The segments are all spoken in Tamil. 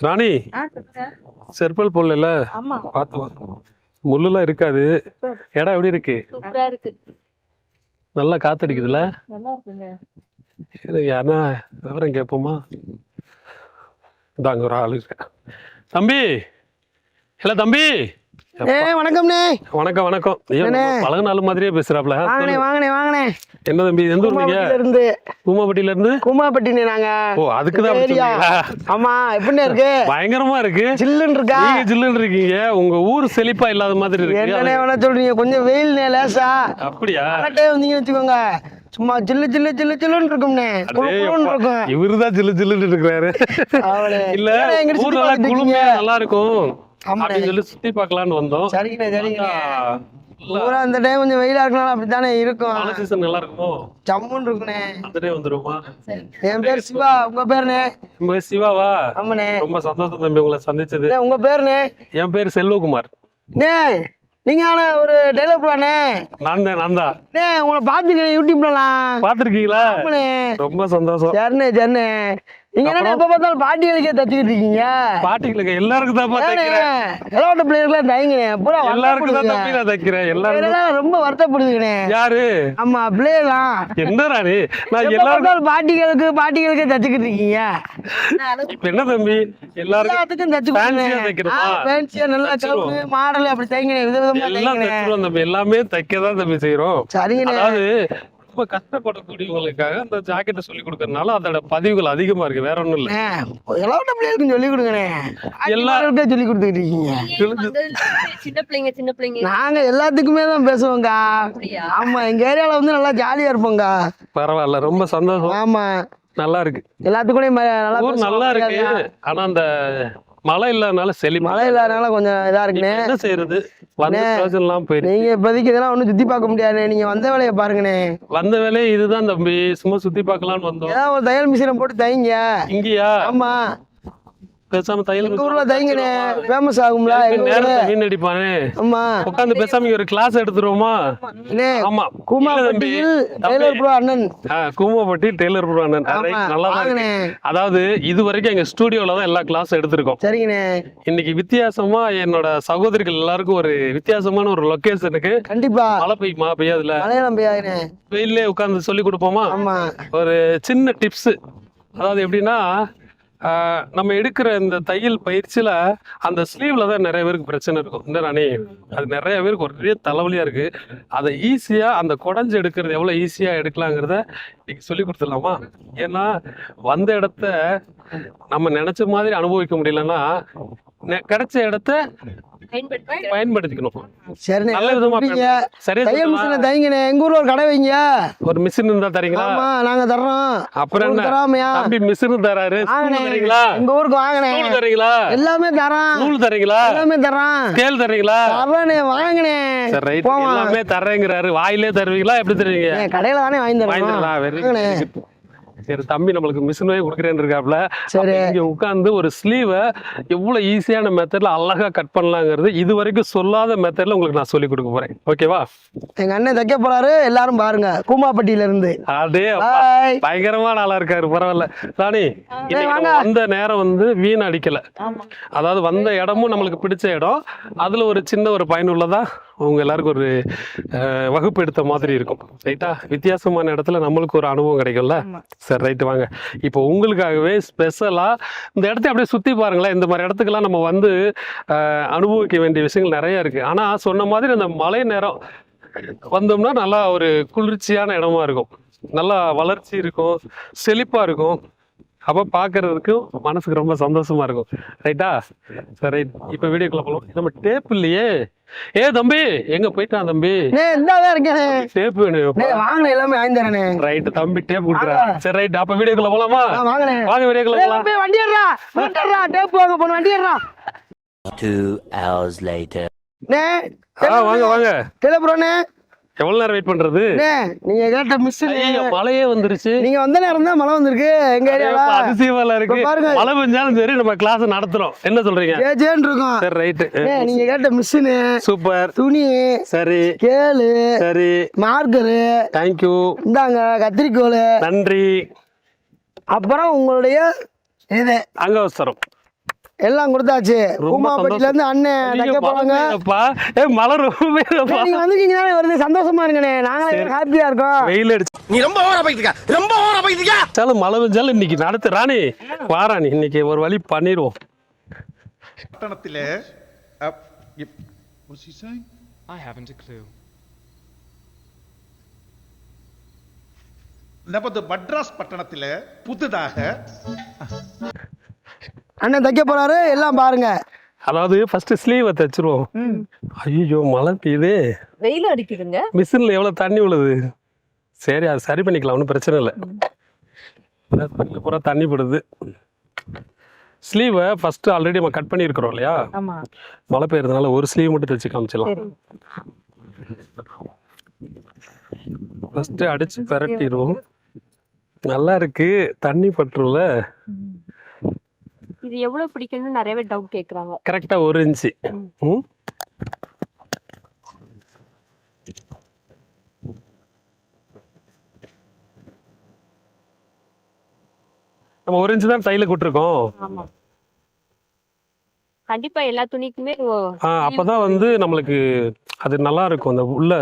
ராணி செருப்பல் போடல பார்த்து. முள்ளுலாம் இருக்காது. இடம் எப்படி இருக்கு? நல்லா காத்தடிக்குதுல்ல யாருன்னா விவரம் கேட்போமா? இந்தாங்க ஒரு ஆளு. தம்பி! இல்ல தம்பி! வணக்கம்ண்ணே. வணக்கம் வணக்கம். ஐயோ, அண்ணே. நம்ம பழகு நாள் மாதிரியே பேசுறாப்ல. வாங்கண்ணே வாங்கண்ணே வாங்கண்ணே. என்ன தம்பி எந்த ஊர் நீங்க? இருந்து பூமாப்பட்டியில இருந்து கூமாப்பட்டினே நாங்க. ஓ அதுக்கு தான் ஆமா எப்படிண்ணே இருக்கு? பயங்கரமா இருக்கு. சில்லுன்னு இருக்கா? நீங்க ஜில்லுன்னு இருக்கீங்க. உங்க ஊர் செழிப்பா இல்லாத மாதிரி இருக்கு. என்னண்ணே வேணா சொல்றீங்க. கொஞ்சம் வெயில்ண்ணே லேசா. அப்படியா? வந்தீங்கன்னு வச்சுக்கோங்க. சும்மா ஜில்லு ஜில்லு ஜில்லு ஜில்லுன்னு இருக்கும்ண்ணே. குளு குளுன்னு இருக்கும். இவருதான் ஜில்லு ஜில்லுன்னு இருக்கிறாரு. இல்ல ஊர்ல பார்த்துட்டு குளுமையா? நல்லா இருக்கும். அப்படின்னு சொல்லி சுத்தி பார்க்கலாம்னு வந்தோம். சரிங்கண்ணே இந்த டைம் கொஞ்சம் வெயிலா இருக்கனால அப்படித்தானே இருக்கும். மழை சீசன் நல்லா இருக்குமோ? ஜம்முன்னு இருக்குண்ணே. அந்த டைம் வந்துருமா என் பேர் சிவா. உங்க உங்க சிவாவா? ஆமாண்ணே. ரொம்ப சந்தோஷம் தம்பி உங்களை சந்திச்சது. உங்க பேருண்ணே? என் பேர் செல்வகுமார். அண்ணே நீங்க ஆனா ஒரு டெய்லர் அண்ணே நான் தான் நான் தான். அண்ணே உங்களை பார்த்துருக்கேன் யூடியூப்லலாம் பாத்திருக்கீங்களா ஆமாண்ணே. ரொம்ப சந்தோஷம். சரிண்ணே சரிண்ணே. நீங்க என்ன எப்ப பார்த்தாலும் பாட்டிகளுக்கே தச்சுக்கிட்டு இருக்கீங்க? பாட்டிகளுக்கு எல்லாருக்கும் தான் தைக்கிறேன் விளையாட்டு பிள்ளைகளுக்குலாம் தைங்கண்ணே பூரா எல்லாருக்கும் தான். தம்பி நான் தைக்கிறேன். இதெல்லாம் ரொம்ப வருத்தப்படுதுங்கண்ணே. யாரு? ஆமா பிள்ளைகளாம் என்ன ராணி நான் எல்லாருக்கும் பாட்டிகளுக்கு பாட்டிகளுக்கே தச்சுக்கிட்டு இருக்கீங்க. இப்ப என்ன தம்பி? எல்லாருக்கும் தச்சு? ஃபேன்சியா நல்லா மாடல் அப்படி விதவிதமா எல்லாம் தம்பி. எல்லாமே தைக்க தான் தம்பி செய்யறோம் சரிங்கண்ணே. அதாவது ரொம்ப கஷ்டப்படக்கூடியவங்களுக்காக அந்த ஜாக்கெட்டை சொல்லி கொடுக்கறதுனால அதோட பதிவுகள் அதிகமா இருக்கு. வேற ஒண்ணும் இல்ல. விளையாட்டு பிள்ளைகளுக்கும் சொல்லி கொடுங்கண்ணே. எல்லா- எல்லாருக்கே சொல்லி கொடுத்துக்கிட்டு இருக்கீங்க. சின்ன பிள்ளைங்க சின்ன பிள்ளைங்க. நாங்க எல்லாத்துக்குமே தான் பேசுவோங்க? ஆமா எங்க ஏரியால வந்து நல்லா ஜாலியா இருப்போங்க பரவாயில்ல ரொம்ப சந்தோஷம். ஆமா. நல்லா இருக்கு. எல்லாத்துக்கூடயும் நல்லா நல்லா இருக்கு. ஆனா அந்த மழை இல்லாதனால செழிப்பு. மழை இல்லாதனால கொஞ்சம் இதா இருக்குண்ணே. என்ன செய்யறது? வந்த பிரயோஜனம் எல்லாம் போயிருக்கு நீங்க இப்போதைக்கு இதெல்லாம் ஒண்ணும் சுத்தி பார்க்க முடியாதுண்ணே. நீங்க வந்த வேலையை பாருங்கண்ணே. வந்த வேலையே இதுதான் தம்பி. சும்மா சுத்தி பார்க்கலாம்னு வந்தோம். ஏதாவது ஒரு தையல் மிஷினை போட்டு தைங்க இங்கயா? ஆமா. பேசாம தையல் எங்க ஊர்ல தைங்கண்ணே ஃபேமஸ் ஆகும்ல நேரத்தை வீண் அடிப்பானே ஆமா. உட்காந்து பேசாம ஒரு கிளாஸ் எடுத்துருவோமா? ஆமா. கூமாப்பட்டியில் டெய்லர் ப்ரோ அண்ணன். ஆ, கூமாப்பட்டி டெய்லர் ப்ரோ அண்ணன். நல்லா தான். அதாவது இது வரைக்கும் எங்க ஸ்டூடியோல தான் எல்லா கிளாஸ் எடுத்திருக்கோம். சரிங்கண்ணே. இன்னைக்கு வித்தியாசமா என்னோட சகோதரிகள் எல்லாருக்கும் ஒரு வித்தியாசமான ஒரு லொகேஷனுக்கு கண்டிப்பா. மழை பெய்யுமா? பெய்யாதுல மலையாளம் பெய்யாதுண்ணே. வெயிலே உட்காந்து சொல்லி கொடுப்போமா? ஆமா. ஒரு சின்ன டிப்ஸ் அதாவது எப்படின்னா நம்ம எடுக்கிற இந்த தையல் பயிற்சியில் அந்த ஸ்லீவில் தான் நிறைய பேருக்கு பிரச்சனை இருக்கும். இந்த ராணி அது நிறைய பேருக்கு ஒரே தலைவலியாக இருக்குது அதை ஈஸியாக அந்த குடஞ்சி எடுக்கிறது எவ்வளோ ஈஸியாக எடுக்கலாங்கிறத இன்றைக்கி சொல்லி கொடுத்துடலாமா? ஏன்னா வந்த இடத்த நம்ம நினச்ச மாதிரி அனுபவிக்க முடியலன்னா நெ- கிடைச்ச இடத்த பயன்படுத்திக்கணும். நல்ல விதமா தையல் சொல்லுமா? மிஷினை தைங்கண்ணே எங்க ஊர்ல ஒரு கடை வைங்க. ஒரு மிஷின் இருந்தா தரீங்களா? ஆமா நாங்க தர்றோம். அப்புறம் என்ன? தராமையா தம்பி மிஷின் தராரு. தரீங்களா? எங்க ஊருக்கு ஸ்கூல் தரீங்களா? எல்லாமே தரோம் நூல் தரீங்களா? எல்லாமே தரோம் ஸ்கேல் தரீங்களா? தர்றேனே வாங்கண்ணே சரி ரைட் போவோம். எல்லாமே தரேங்கிறாரு வாயிலே தருவீங்களா? எப்படி தருவீங்க? கடையில தானே வாங்கி வாங்கண்ணே சரி தம்பி நம்மளுக்கு மிஷினே கொடுக்குறேன்னு இருக்காப்ல சரி. இங்க உட்கார்ந்து ஒரு ஸ்லீவை எவ்வளவு ஈஸியான மெத்தட்ல அழகா கட் பண்ணலாங்கிறது இது வரைக்கும் சொல்லாத மெத்தட்ல உங்களுக்கு நான் சொல்லி கொடுக்க போறேன். ஓகேவா எங்க அண்ணன் தைக்க போறாரு எல்லாரும் பாருங்க. கூமாப்பட்டியில இருந்து அதே அப்பா. பாய் பயங்கரமான ஆளா இருக்காரு பரவாயில்ல. ராணி வந்த நேரம் வந்து வீண் அடிக்கல அதாவது வந்த இடமும் நம்மளுக்கு பிடிச்ச இடம். அதுல ஒரு சின்ன ஒரு பயனுள்ளதா? உங்க எல்லாருக்கும் ஒரு வகுப்பு எடுத்த மாதிரி இருக்கும். ரைட்டா? வித்தியாசமான இடத்துல நம்மளுக்கு ஒரு அனுபவம் கிடைக்கும்ல? சரி ரைட்டு வாங்க. இப்போ உங்களுக்காகவே ஸ்பெஷலா இந்த இடத்த அப்படியே சுத்தி பாருங்களேன். இந்த மாதிரி இடத்துக்கெல்லாம் நம்ம வந்து அனுபவிக்க வேண்டிய விஷயங்கள் நிறைய இருக்கு. ஆனா சொன்ன மாதிரி அந்த மழை நேரம் வந்தோம்னா நல்லா ஒரு குளிர்ச்சியான இடமா இருக்கும். நல்லா வளர்ச்சி இருக்கும். செழிப்பா இருக்கும். அப்போ பார்க்கறதுக்கும் மனசுக்கு ரொம்ப சந்தோஷமா இருக்கும். ரைட்டா சரி ரைட் இப்போ வீடியோக்குள்ள போகலாம் நம்ம டேப் இல்லையே. ஏ தம்பி எங்க போயிட்டான் தம்பி? டேப் வாங்கின எல்லாமே வாங்கி தரேனே. ரைட் தம்பி டேப் கொடுக்குறேன் சரி ரைட் அப்ப வீடியோக்குள்ள போலாமா? வாங்க வீடியோக்குள்ள போலாம். வண்டி ஏறா டேப் வாங்க போன வண்டி ஏறா Two hours later. நே ஆ வாங்க வாங்க. டெய்லர் ப்ரோனே எவ்வளவு நேரம் வெயிட் பண்றது? நீங்க கேட்ட மிஸ் மழையே வந்துருச்சு. நீங்க வந்த நேரம் தான் மழை வந்திருக்கு. எங்க ஏரியால. அதிசயமா இருக்கு. பாருங்க. மழை பெஞ்சாலும் சரி நம்ம கிளாஸ் நடத்துறோம். என்ன சொல்றீங்க? ஜே ஜேன்னு இருக்கும். சரி ரைட்டு நே நீங்க கேட்ட மிஷினு சூப்பர் துணி சரி. கேளு. சரி. மார்க்கரு தேங்க்யூ இந்தாங்க கத்திரிக்கோல் நன்றி. அப்புறம் உங்களுடைய இது. அங்கவஸ்தரம் எல்லாம் கொடுத்தாச்சு. ரொம்ப பூமாப்பட்டில இருந்து அண்ணன் தைக்க போறாங்க ஏ ஏய், நீங்க வந்திருக்கீங்க வருது. சந்தோஷமா இருக்குண்ணே நாங்களும் ஹாப்பியா இருக்கோம். வெயில் நீ ரொம்ப ஓவரா இருக்க. ரொம்ப ஓவரா இருக்க. அடிச்சாலும் மழை பெஞ்சாலும் இன்னைக்கு நடத்து ராணி வாராணி இன்னைக்கு ஒரு வழி பண்ணிடுவோம். பட்டணத்திலே what's he saying? I haven't a clue. நமது மட்ராஸ் பட்டணத்திலே புதிதாக அண்ணன் தைக்க போறாரு எல்லாம் பாருங்க. அதாவது ஃபர்ஸ்ட் ஸ்லீவை தைச்சிருவோம். ஐயோ மழை பெய்யுது. வெயில் அடிக்குதுங்க. மிஷினில் எவ்வளோ தண்ணி விழுது? சரி அது சரி பண்ணிக்கலாம் ஒன்றும் பிரச்சனை இல்லை. தண்ணியில் பூரா தண்ணி படுது ஸ்லீவை ஃபஸ்ட்டு ஆல்ரெடி நம்ம கட் பண்ணியிருக்கிறோம் இல்லையா? ஆமா. மழை பெய்யறதுனால ஒரு ஸ்லீவ் மட்டும் தைச்சு காமிச்சிடலாம். ஃபஸ்ட்டு அடிச்சு பெரட்டிடுவோம். நல்லா இருக்கு தண்ணி பட்டுருல இது எவ்வளவு பிடிக்கும்னு நிறைய பேர் டவுட் கேக்குறாங்க கரெக்டாக ஒரு இன்ச்சு நம்ம ஒரு இன்ச்சு தான் தையல விட்டுருக்கோம் ஆமா. கண்டிப்பா எல்லா துணிக்குமே அப்பதான் வந்து நம்மளுக்கு அது நல்லா இருக்கும். அந்த உள்ள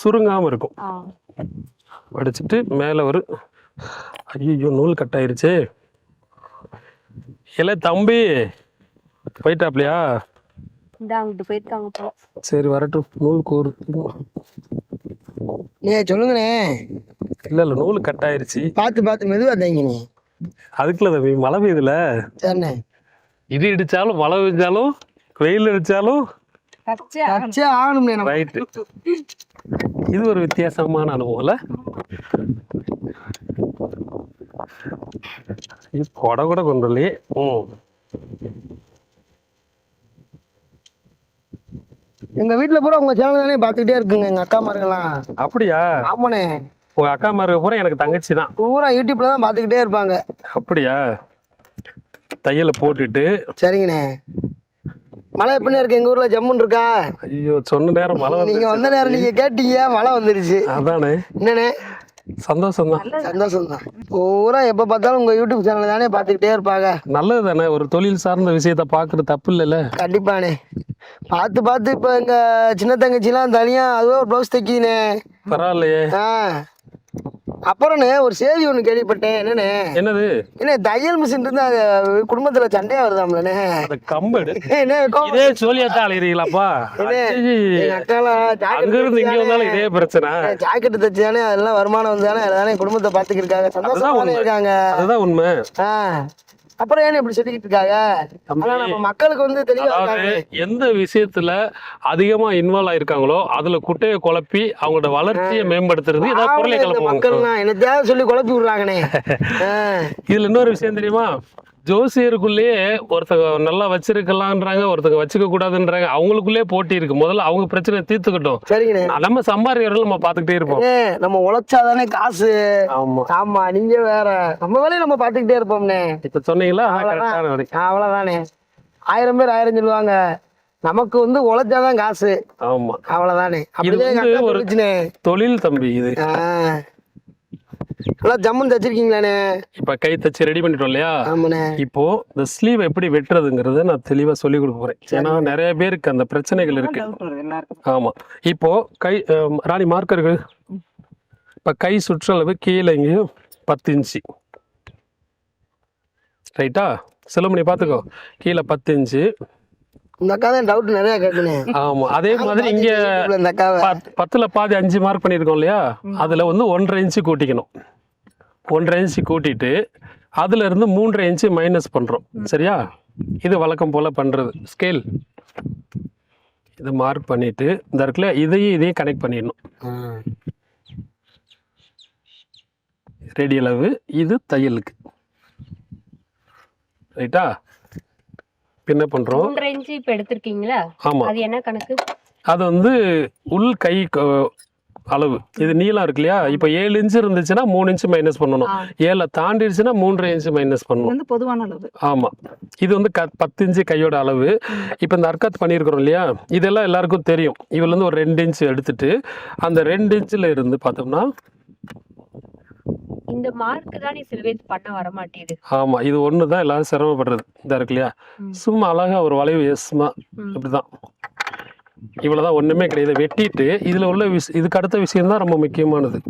சுருங்காம இருக்கும். ஆ, அடிச்சுட்டு மேலே ஒரு ஐயோ நூல் கட் ஆயிருச்சே. இல்லை தம்பி போயிட்டாப்லையா? போயிருக்காங்க சரி வரட்டும். நூல் கோரு நீ சொல்லுங்கண்ணே. இல்லை இல்லை நூல் கட் ஆயிருச்சு பார்த்து பார்த்து மெதுவா தைங்கண்ணே அதுக்குள்ள தம்பி மழை பெய்யுதுல? சரிண்ணே இடி இடிச்சாலும் மழை பெஞ்சாலும் வெயில் அடிச்சாலும். ஆகணும்ண்ணே நம்ம. ரைட்டு இது ஒரு வித்தியாசமான அனுபவம்ல இது கொட வரலையே ம் எங்க வீட்டுல பூரா உங்க சேனல் தானே பார்த்துக்கிட்டே இருக்குங்க எங்க அக்கா மாருங்கெல்லாம் அப்படியா? ஆமாண்ணே. உங்க அக்கா மாருக பூரா எனக்கு தங்கச்சி தான். பூரா யூடியூப்ல தான் பார்த்துக்கிட்டே இருப்பாங்க. அப்படியா? தையலை போட்டுட்டு. சரிங்கண்ணே. மழை எப்படிண்ணே இருக்கு? எங்க ஊர்ல ஜம்முன்னு இருக்கா? ஐயோ சொன்ன நேரம் மழை நீங்க வந்து வந்த நேரம் நீங்க கேட்டீங்க மழை வந்துருச்சு. அதானே. என்னண்ணே? சந்தோஷம் தான் சந்தோஷம் தான் பூரா எப்ப பார்த்தாலும் உங்க யூடியூப் சேனல் தானே பார்த்துக்கிட்டே இருப்பாங்க. நல்லது தானே ஒரு தொழில் சார்ந்த விஷயத்த பாக்குறது தப்பு இல்லைல்ல? கண்டிப்பாண்ணே. பார்த்து பார்த்து இப்போ எங்க சின்ன தங்கச்சிலாம் தனியா அதுவே ஒரு ப்ளவுஸ் தைக்கினே. பரவாயில்லையே. ஆ. அப்புறம்ண்ணே ஒரு செய்தி ஒன்று கேள்விப்பட்டேன். என்னண்ணே என்னது? என்ன தையல் மிஷின் இருந்தா குடும்பத்துல சண்டையா வருதாம்லண்ணே? கம்பெடு இதே? எங்க அக்காலாம் அங்க இருந்து இங்க வந்தாலும் இதே பிரச்சனை. ஜாக்கெட் தைச்சு தானே அதெல்லாம் வருமானம் வந்து தானே குடும்பத்தை பார்த்துக்கிட்டு இருக்காங்க சந்தோஷமா. இருக்காங்க. அதுதான் உண்மை. அப்புறம் ஏன் இப்படி சொல்லிக்கிட்டு இருக்காங்க? ஆனா நம்ம மக்களுக்கு வந்து தெளிவா இருக்காங்க எந்த விஷயத்துல அதிகமா இன்வால்வ் ஆயிருக்காங்களோ அதுல குட்டையை குழப்பி அவங்களோட வளர்ச்சியை மேம்படுத்துறது ஏதாவது பொருளை கலப்புவாங்க மக்கள்லாம் என்னத்தையாவது சொல்லி குழப்பி விடுறாங்கண்ணே. இதுல இன்னொரு விஷயம் தெரியுமா? ஜோசியருக்குள்ளேயே ஒருத்தங்க நல்லா வச்சிருக்கலான்றாங்க ஒருத்தங்க வச்சுக்க கூடாதுன்றாங்க அவங்களுக்குள்ளே போட்டி இருக்கு. முதல்ல அவங்க பிரச்சனையை தீர்த்துக்கட்டும். சரிங்கண்ணே. நம்ம சம்பாதிக்கிறவர்கள் நம்ம பார்த்துக்கிட்டே இருப்போம். நம்ம உழைச்சாதானே காசு? ஆமா. ஆமா நீங்க வேற. நம்ம வேலையை நம்ம பார்த்துக்கிட்டே இருப்போம்ண்ணே. இப்ப சொன்னீங்களா? அவ்வளவுதான். ஆயிரம் பேர் ஆயிரம் சொல்லுவாங்க. நமக்கு வந்து உழைச்சாதான் காசு. ஆமா. அவ்வளவுதானே அப்படிதான் ஒரு- தொழில் தம்பி இது. நல்லா ஜம்முன்னு தச்சிருக்கீங்களாண்ணே? இப்ப கை தச்சு ரெடி பண்ணிட்டோம் இல்லையா? ஆமாண்ணே. இப்போ இந்த ஸ்லீவ் எப்படி வெட்டுறதுங்கிறத நான் தெளிவா சொல்லி கொடுக்க போறேன். ஏன்னா நிறைய பேருக்கு அந்த பிரச்சனைகள் இருக்கு. ஆமா. இப்போ கை ராணி மார்க்கர்கள் இப்ப கை சுற்றளவு கீழே இங்கேயும் பத்து இன்ச்சு. ரைட்டா செல்லுமணி பார்த்துக்கோ. கீழே பத்து இன்ச்சு. இந்த அக்கா தான் டவுட் நிறைய கேட்குண்ணே ஆமா அதே மாதிரி இங்க இந்த அக்காவை. பத்- பத்துல பாதி அஞ்சு மார்க் பண்ணியிருக்கோம் இல்லையா? அதுல வந்து ஒன்றரை இன்ச்சு கூட்டிக்கணும். ஒன்றரை இன்ச்சு கூட்டிட்டு அதுல இருந்து மூன்றரை இன்ச்சு மைனஸ் பண்றோம். சரியா? இது வழக்கம் போல பண்றது. ஸ்கேல் இதை மார்க் பண்ணிட்டு இந்த இருக்குல்ல இதையும் இதையும் கனெக்ட் பண்ணிடணும். ரெடி அளவு இது தையலுக்கு. ரைட்டா என்ன பண்றோம்? மூன்றரை இன்ச்சு இப்ப எடுத்திருக்கீங்களா? ஆமா. அது என்ன கணக்கு? அது வந்து உள் கை அளவு. இது நீளம் இருக்கு இல்லையா? இப்போ ஏழு இன்ச்சு இருந்துச்சுன்னா மூணு இன்ச்சு மைனஸ் பண்ணணும். ஏழை தாண்டிடுச்சுன்னா மூன்றரை இன்ச்சு மைனஸ் பண்ணணும். வந்து பொதுவான அளவு. ஆமா. இது வந்து க பத்து இன்ச்சு கையோட அளவு. இப்போ இந்த அர்க்கத் பண்ணியிருக்கிறோம் இல்லையா? இதெல்லாம் எல்லாருக்கும் தெரியும். இதுல இருந்து ஒரு ரெண்டு இன்ச்சு எடுத்துட்டு அந்த ரெண்டு இன்ச்சில் இருந்து பார்த்தோம்னா இந்த மார்க் தான் நீ சில பேர் பண்ண வர மாட்டேங்குது ஆமா இது ஒன்று தான் எல்லாரும் சிரமப்படுறது. இந்த இருக்கு இல்லையா. சும்மா அழகா ஒரு வளைவு எஸ்மா. இப்படிதான் இவ்வளவுதான் ஒண்ணுமே கிடையாது. வெட்டிட்டு இதுல உள்ள விஷ இதுக்கு அடுத்த விஷயம் தான் ரொம்ப முக்கியமானது.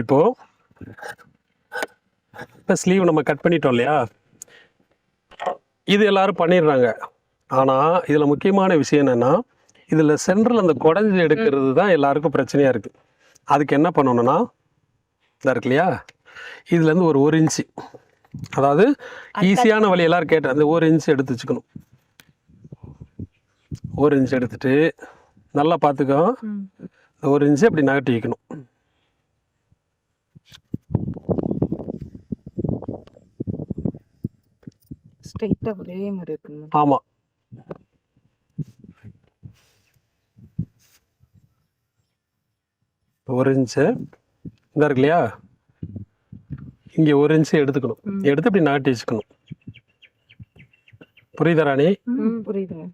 இப்போ இப்போ ஸ்லீவ் நம்ம கட் பண்ணிட்டோம் இல்லையா? இது எல்லாரும் பண்ணிடுறாங்க. ஆனா இதுல முக்கியமான விஷயம் என்னன்னா இதுல சென்ட்ரல் அந்த குடஞ்சி எடுக்கிறது தான் எல்லாருக்கும் பிரச்சனையா இருக்கு. அதுக்கு என்ன பண்ணணும்னா இதா இருக்கு இல்லையா? இதுல இருந்து ஒரு ஒரு இன்ச்சு அதாவது ஈஸியான வழி எல்லாரும் கேட்ட அந்த ஒரு இன்ச் எடுத்து வச்சுக்கணும். ஒரு இன்ச் எடுத்துட்டு நல்லா பார்த்துக்கோ இந்த ஒரு இன்ச்சு அப்படி நகட்டி வைக்கணும். ஆமாம் ஒரு இன்ச்சு இந்த இருக்கு இல்லையா இங்கே ஒரு இன்ச்சு எடுத்துக்கணும். எடுத்து இப்படி நாட்டி வச்சுக்கணும். புரியுதா ராணி? புரியுதுங்க.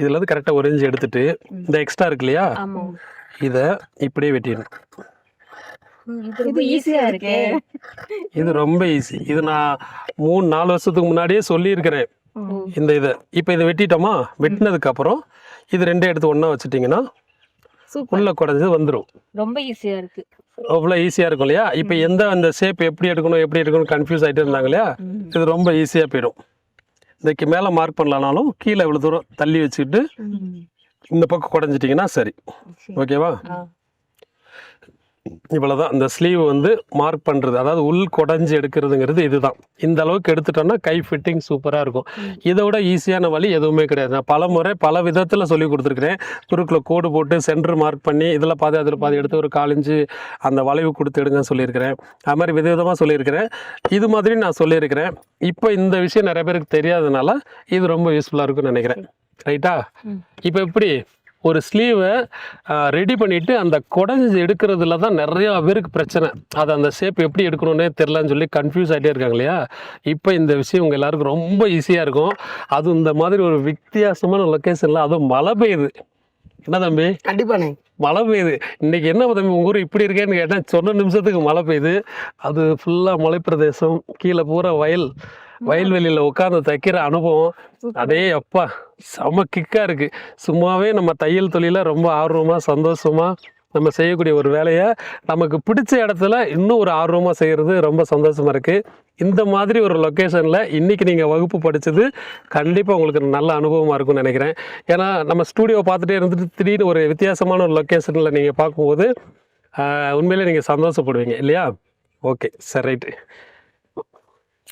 இதுல கரெக்டாக ஒரு இன்ச்சு எடுத்துட்டு இந்த எக்ஸ்ட்ரா இருக்கு இல்லையா? இதை இப்படியே வெட்டிடணும். இது ஈஸியா இருக்கே. இது ரொம்ப ஈஸி இது நான் மூணு நாலு வருஷத்துக்கு முன்னாடியே சொல்லியிருக்கிறேன். இந்த இதை. இப்போ இதை வெட்டிட்டோமா? வெட்டினதுக்கு அப்புறம் இது ரெண்டே எடுத்து ஒன்றா வச்சுட்டிங்கன்னா சூப்பர். உள்ள குறைஞ்சது வந்துடும் ரொம்ப ஈஸியா இருக்கு. அவ்வளோ ஈஸியாக இருக்கும் இல்லையா? இப்போ எந்த அந்த ஷேப் எப்படி எடுக்கணும் எப்படி எடுக்கணும் கன்ஃபியூஸ் ஆகிட்டு இருந்தாங்க இல்லையா? இது ரொம்ப ஈஸியாக போயிடும். இதுக்கு மேலே மார்க் பண்ணலனாலும் கீழே இவ்வளோ தூரம் தள்ளி வச்சுக்கிட்டு இந்த பக்கம் குடஞ்சிட்டிங்கன்னா சரி. ஓகேவா இவ்வளவுதான். இந்த ஸ்லீவ் வந்து மார்க் பண்றது அதாவது உள் குடஞ்சி எடுக்கிறதுங்கிறது இதுதான். இந்த அளவுக்கு எடுத்துட்டோம்னா கை ஃபிட்டிங் சூப்பரா இருக்கும். இதை விட ஈஸியான வழி எதுவுமே கிடையாது. நான் பல முறை பல விதத்துல சொல்லி கொடுத்துருக்கிறேன். குறுக்கில் கோடு போட்டு சென்டர் மார்க் பண்ணி இதில் பாதி அதில் பாதி எடுத்து ஒரு காலிஞ்சு அந்த வளைவு கொடுத்து எடுங்கன்னு சொல்லியிருக்கிறேன். அது மாதிரி விதவிதமாக சொல்லியிருக்கிறேன். இது மாதிரி நான் சொல்லியிருக்கிறேன். இப்போ இந்த விஷயம் நிறைய பேருக்கு தெரியாதனால இது ரொம்ப யூஸ்ஃபுல்லாக இருக்கும்னு நினைக்கிறேன். ரைட்டா இப்போ எப்படி? ஒரு ஸ்லீவை ரெடி பண்ணிட்டு அந்த குடஞ்சி எடுக்கிறதுல தான் நிறைய பேருக்கு பிரச்சனை. அது அந்த ஷேப் எப்படி எடுக்கணும்னே தெரிலன்னு சொல்லி கன்ஃபியூஸ் ஆகிட்டே இருக்காங்க இல்லையா? இப்போ இந்த விஷயம் உங்கள் எல்லாருக்கும் ரொம்ப ஈஸியாக இருக்கும். அதுவும் இந்த மாதிரி ஒரு வித்தியாசமான லொக்கேஷனில் அதுவும் மழை பெய்யுது. என்ன தம்பி? கண்டிப்பாண்ணே. மழை பெய்யுது. இன்னைக்கு என்ன தம்பி உங்கள் ஊர் இப்படி இருக்கேன்னு கேட்டேன் சொன்ன நிமிஷத்துக்கு மழை பெய்யுது. அது ஃபுல்லாக மலைப்பிரதேசம் கீழே பூரா வயல். வயல்வெளியில் உட்காந்து தைக்கிற அனுபவம் அதே அப்பா செம கிக்காக இருக்குது சும்மாவே நம்ம தையல் தொழில ரொம்ப ஆர்வமாக சந்தோஷமாக நம்ம செய்யக்கூடிய ஒரு வேலையை நமக்கு பிடிச்ச இடத்துல இன்னும் ஒரு ஆர்வமாக செய்கிறது ரொம்ப சந்தோஷமாக இருக்குது இந்த மாதிரி ஒரு லொக்கேஷனில் இன்றைக்கி நீங்கள் வகுப்பு படித்தது கண்டிப்பாக உங்களுக்கு நல்ல அனுபவமாக இருக்கும்னு நினைக்கிறேன். ஏன்னா நம்ம ஸ்டூடியோ பார்த்துட்டே இருந்துட்டு திடீர்னு ஒரு வித்தியாசமான ஒரு லொக்கேஷனில் நீங்கள் பார்க்கும்போது உண்மையிலே நீங்கள் சந்தோஷப்படுவீங்க இல்லையா? ஓகே சரி ரைட்டு.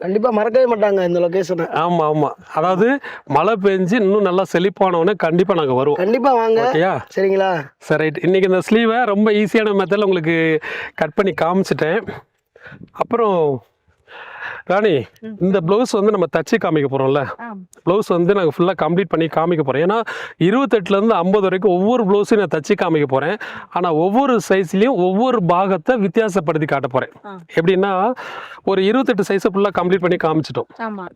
கண்டிப்பா மறக்கவே மாட்டாங்க இந்த லொகேஷனை ஆமாம் ஆமாம் அதாவது மழை பெஞ்சு இன்னும் நல்லா செழிப்பானவொடனே கண்டிப்பாக நாங்கள் வருவோம். கண்டிப்பா வாங்க. ஓகேயா? சரிங்களா? சரி ரைட். இன்றைக்கி இந்த ஸ்லீவை ரொம்ப ஈஸியான மெத்தடில் உங்களுக்கு கட் பண்ணி காமிச்சிட்டேன். அப்புறம் ராணி இந்த ப்ளவுஸ் வந்து நம்ம தச்சு காமிக்க போகிறோம்ல ஆம். ப்ளவுஸ் வந்து நாங்கள் ஃபுல்லாக கம்ப்ளீட் பண்ணி காமிக்க போகிறோம் ஏன்னா இருபத்தெட்டுலேருந்து ஐம்பது வரைக்கும் ஒவ்வொரு ப்ளவுஸையும் நான் தச்சு காமிக்க போகிறேன் ஆனால் ஒவ்வொரு சைஸ்லேயும் ஒவ்வொரு பாகத்தை வித்தியாசப்படுத்தி காட்ட போகிறேன் ஆ. எப்படின்னா ஒரு இருபத்தெட்டு சைஸை ஃபுல்லாக கம்ப்ளீட் பண்ணி காமிச்சிட்டோம்.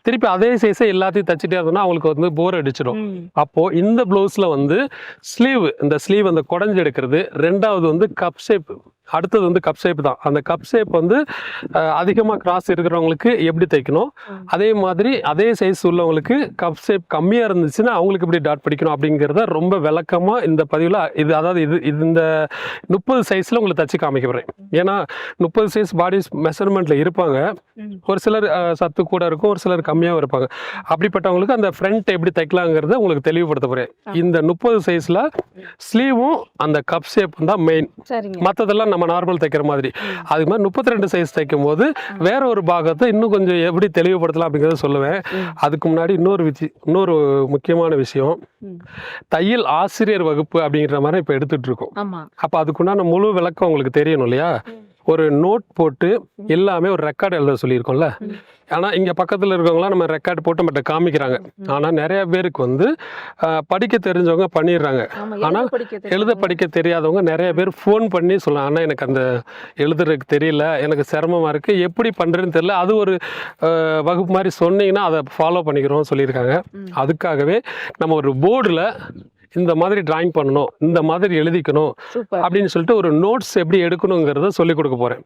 திருப்பி அதே சைஸை எல்லாத்தையும் தச்சுட்டே இருந்தோம்னா அவங்களுக்கு வந்து போர் அடிச்சிடும். அப்போ இந்த ப்ளவுஸ்ல வந்து ஸ்லீவ் இந்த ஸ்லீவ் அந்த குடஞ்சி எடுக்கிறது. ரெண்டாவது வந்து கப் ஷேப் அடுத்தது வந்து கப் ஷேப் தான். அந்த கப் ஷேப் வந்து அதிகமாக கிராஸ் இருக்கிறவங்களுக்கு எப்படி தைக்கணும்? அதே மாதிரி அதே சைஸ் உள்ளவங்களுக்கு கப் ஷேப் கம்மியாக இருந்துச்சுன்னா அவங்களுக்கு எப்படி டாட் பிடிக்கணும் அப்படிங்கிறத ரொம்ப விளக்கமாக இந்த பதிவில் இது அதாவது இது இது இந்த முப்பது சைஸில் உங்களுக்கு தச்சு காமிக்க போகிறேன் ஏன்னா முப்பது சைஸ் பாடி மெஷர்மெண்ட்டில் இருப்பாங்க. ஒரு சிலர் சத்து கூட இருக்கும் ஒரு சிலர் கம்மியாகவும் இருப்பாங்க. அப்படிப்பட்டவங்களுக்கு அந்த ஃப்ரண்ட் எப்படி தைக்கலாங்கிறத உங்களுக்கு தெளிவுபடுத்த போகிறேன் இந்த முப்பது சைஸில் ஸ்லீவும் அந்த கப் ஷேப் தான் மெயின் மற்றதெல்லாம் நம்ம நார்மல் தைக்கிற மாதிரி. அது மாதிரி முப்பத்தி ரெண்டு சைஸ் தைக்கும் போது வேற ஒரு பாகத்தை இன்னும் கொஞ்சம் எப்படி தெளிவுபடுத்தலாம் அப்படிங்கிறத சொல்லுவேன். அதுக்கு முன்னாடி இன்னொரு விஷயம் இன்னொரு முக்கியமான விஷயம். தையல் ஆசிரியர் வகுப்பு அப்படிங்கிற மாதிரி இப்போ எடுத்துட்டு இருக்கோம். அப்போ அதுக்குண்டான முழு விளக்கம் உங்களுக்கு தெரியணும் இல்லையா? ஒரு நோட் போட்டு எல்லாமே ஒரு ரெக்கார்டு எழுத சொல்லியிருக்கோம்ல. ஆனால் இங்கே பக்கத்தில் இருக்கவங்களாம் நம்ம ரெக்கார்டு போட்டு நம்மகிட்ட காமிக்கிறாங்க. ஆனால் நிறைய பேருக்கு வந்து படிக்க தெரிஞ்சவங்க பண்ணிடுறாங்க. ஆமா ஆனா, எழுத படிக்க தெரியாதவங்க. நிறைய பேர் ஃபோன் பண்ணி சொல்லலாம் ஆனால் எனக்கு அந்த எழுதுறதுக்கு தெரியல. எனக்கு சிரமமாக இருக்குது எப்படி பண்ணுறேன்னு தெரியல. அது ஒரு வகுப்பு மாதிரி சொன்னீங்கன்னா அதை ஃபாலோ பண்ணிக்கிறோம் சொல்லியிருக்காங்க. அதுக்காகவே நம்ம ஒரு போர்டில் இந்த மாதிரி டிராயிங் பண்ணணும் இந்த மாதிரி எழுதிக்கணும் அப்படின்னு சொல்லிட்டு ஒரு நோட்ஸ் எப்படி எடுக்கணுங்கிறத சொல்லிக் கொடுக்க போகிறேன்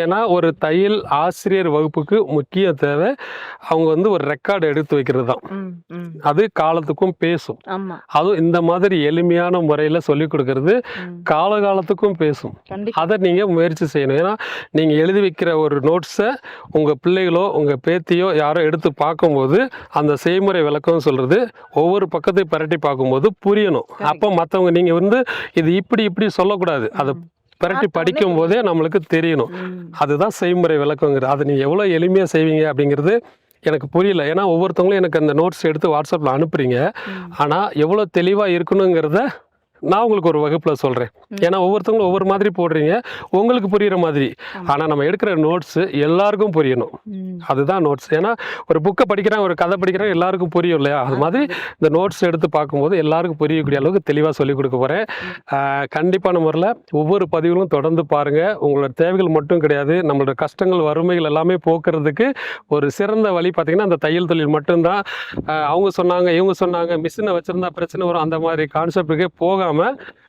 ஏன்னா ஒரு தையல் ஆசிரியர் வகுப்புக்கு முக்கிய தேவை அவங்க வந்து ஒரு ரெக்கார்டு எடுத்து வைக்கிறது தான். அது காலத்துக்கும் பேசும். அதுவும் இந்த மாதிரி எளிமையான முறையில் சொல்லிக் கொடுக்கறது. காலகாலத்துக்கும் பேசும். அதை நீங்கள் முயற்சி செய்யணும். ஏன்னா நீங்கள் எழுதி வைக்கிற ஒரு நோட்ஸை உங்கள் பிள்ளைகளோ உங்கள் பேத்தியோ யாரோ எடுத்து பார்க்கும்போது அந்த செய்முறை விளக்கம் சொல்கிறது ஒவ்வொரு பக்கத்தையும் பரட்டி பார்க்கும்போது புரியணும். அப்போ மற்றவங்க நீங்கள் வந்து இது இப்படி இப்படி சொல்லக்கூடாது. அதை பரட்டி படிக்கும் போதே நம்மளுக்கு தெரியணும். அதுதான் செய்முறை விளக்கங்கிறது அதை நீங்கள் எவ்வளோ எளிமையாக செய்வீங்க அப்படிங்கிறது எனக்கு புரியல. ஏன்னா ஒவ்வொருத்தவங்களும் எனக்கு அந்த நோட்ஸ் எடுத்து வாட்ஸ்அப்பில் அனுப்புறீங்க. ம். ஆனால் எவ்வளோ தெளிவாக இருக்கணுங்கிறத நான் உங்களுக்கு ஒரு வகுப்பில் சொல்கிறேன் ஏன்னா ஒவ்வொருத்தவங்களும் ஒவ்வொரு மாதிரி போடுறீங்க. உங்களுக்கு புரிகிற மாதிரி. ஆனால் நம்ம எடுக்கிற நோட்ஸு எல்லாருக்கும் புரியணும். அதுதான் நோட்ஸ் ஏன்னா ஒரு புக்கை படிக்கிறாங்க ஒரு கதை படிக்கிறாங்க எல்லாருக்கும் புரியும் இல்லையா? அது மாதிரி இந்த நோட்ஸ் எடுத்து பார்க்கும்போது எல்லாருக்கும் புரியக்கூடிய அளவுக்கு தெளிவாக சொல்லிக் கொடுக்க போகிறேன் கண்டிப்பான முறையில் ஒவ்வொரு பதிவுகளும் தொடர்ந்து பாருங்கள் உங்களோட தேவைகள் மட்டும் கிடையாது. நம்மளோட கஷ்டங்கள் வறுமைகள் எல்லாமே போக்குறதுக்கு ஒரு சிறந்த வழி பார்த்திங்கன்னா அந்த தையல் தொழில் மட்டும்தான். அவங்க சொன்னாங்க இவங்க சொன்னாங்க மிஷினை வச்சுருந்தா பிரச்சனை வரும். அந்த மாதிரி கான்செப்டுக்கே போகாமல்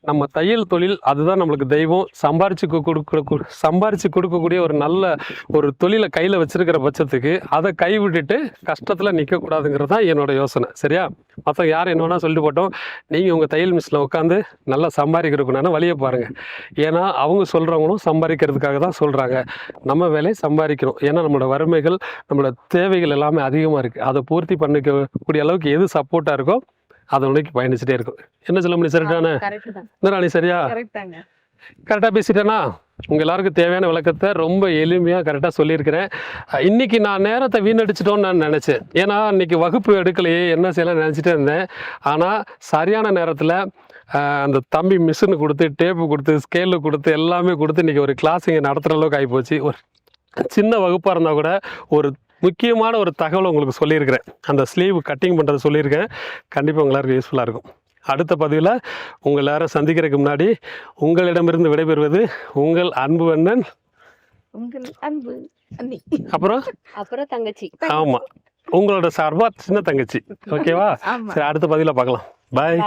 நம்ம தையல் தொழில் அதுதான் நம்மளுக்கு தெய்வம். சம்பாரிச்சு கொடுக்க சம்பாரிச்சு கொடுக்கக்கூடிய ஒரு நல்ல ஒரு தொழிலை கையில் வச்சிருக்கிற பட்சத்துக்கு அதை கைவிட்டுட்டு கஷ்டத்தில் நிற்கக்கூடாதுங்கிறது தான் என்னோட யோசனை. சரியா? மற்ற யார் என்ன வேணால் சொல்லிட்டு போட்டோம். நீங்கள் உங்கள் தையல் மிஷினில் உட்காந்து நல்லா சம்பாதிக்கிறதுக்குனான வழியை பாருங்கள் ஏன்னா அவங்க சொல்கிறவங்களும் சம்பாதிக்கிறதுக்காக தான் சொல்கிறாங்க நம்ம வேலையை சம்பாதிக்கணும் ஏன்னா நம்மளோட வறுமைகள் நம்மளோட தேவைகள் எல்லாமே அதிகமாக இருக்குது அதை பூர்த்தி பண்ணிக்கக்கூடிய அளவுக்கு எது சப்போர்ட்டாக இருக்கோ அதை நோக்கி பயணிச்சுட்டே இருக்கும் என்ன சொல்ல முடியும் சரிட்டானே கரெக்ட் தான். என்ன ராணி சரியா? கரெக்டாக பேசிட்டேனா? உங்கள் எல்லாருக்கும் தேவையான விளக்கத்தை ரொம்ப எளிமையாக கரெக்டாக சொல்லியிருக்கிறேன். அஹ் இன்னைக்கு நான் நேரத்தை வீணடிச்சிட்டோன்னு நான் நினச்சேன். ஏன்னா இன்னைக்கு வகுப்பு எடுக்கலையே என்ன செய்யலாம் நினச்சிட்டே இருந்தேன். ஆனால் சரியான நேரத்தில் அந்த தம்பி மிஷினு கொடுத்து டேப்பு கொடுத்து ஸ்கேலு கொடுத்து எல்லாமே கொடுத்து இன்றைக்கி ஒரு கிளாஸ் இங்கே நடத்துகிற அளவுக்கு ஆகிப்போச்சு ஒரு சின்ன வகுப்பாக இருந்தால் கூட ஒரு முக்கியமான ஒரு தகவல் உங்களுக்கு சொல்லியிருக்கிறேன். அந்த ஸ்லீவ் கட்டிங் பண்ணுறது சொல்லியிருக்கேன் கண்டிப்பாக உங்க எல்லாருக்கும் யூஸ்ஃபுல்லாக இருக்கும். அடுத்த பதிவில் உங்கள் எல்லாரும் சந்திக்கிறதுக்கு முன்னாடி உங்களிடமிருந்து விடைபெறுவது உங்கள் அன்பு அண்ணன். உங்கள் அன்பு அப்புறம்? அப்புறம் தங்கச்சி. ஆமாம் உங்களோட சார்பா சின்ன தங்கச்சி. ஓகேவா? சரி அடுத்த பதிவில் பார்க்கலாம். பாய்